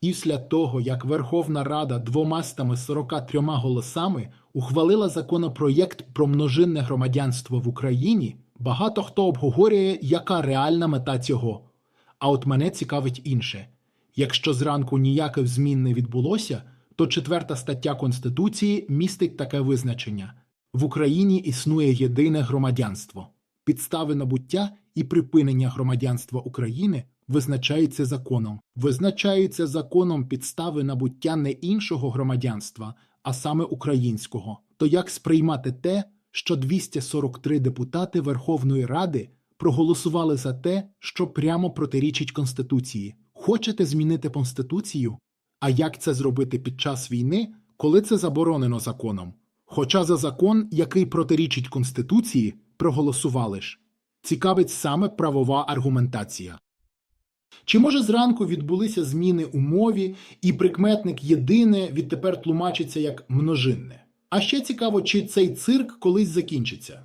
Після того, як Верховна Рада двомастами 43 голосами ухвалила законопроєкт про множинне громадянство в Україні, багато хто обговорює, яка реальна мета цього. А от мене цікавить інше. Якщо зранку ніяких змін не відбулося, то четверта стаття Конституції містить таке визначення: в Україні існує єдине громадянство. Підстави набуття і припинення громадянства України визначаються законом. Визначаються законом підстави набуття не іншого громадянства, а саме українського. То як сприймати те, що 243 депутати Верховної Ради проголосували за те, що прямо протирічить Конституції? Хочете змінити Конституцію? А як це зробити під час війни, коли це заборонено законом? Хоча за закон, який протирічить Конституції, проголосували ж. Цікавить саме правова аргументація. Чи може зранку відбулися зміни у мові, і прикметник єдине відтепер тлумачиться як множинне? А ще цікаво, чи цей цирк колись закінчиться.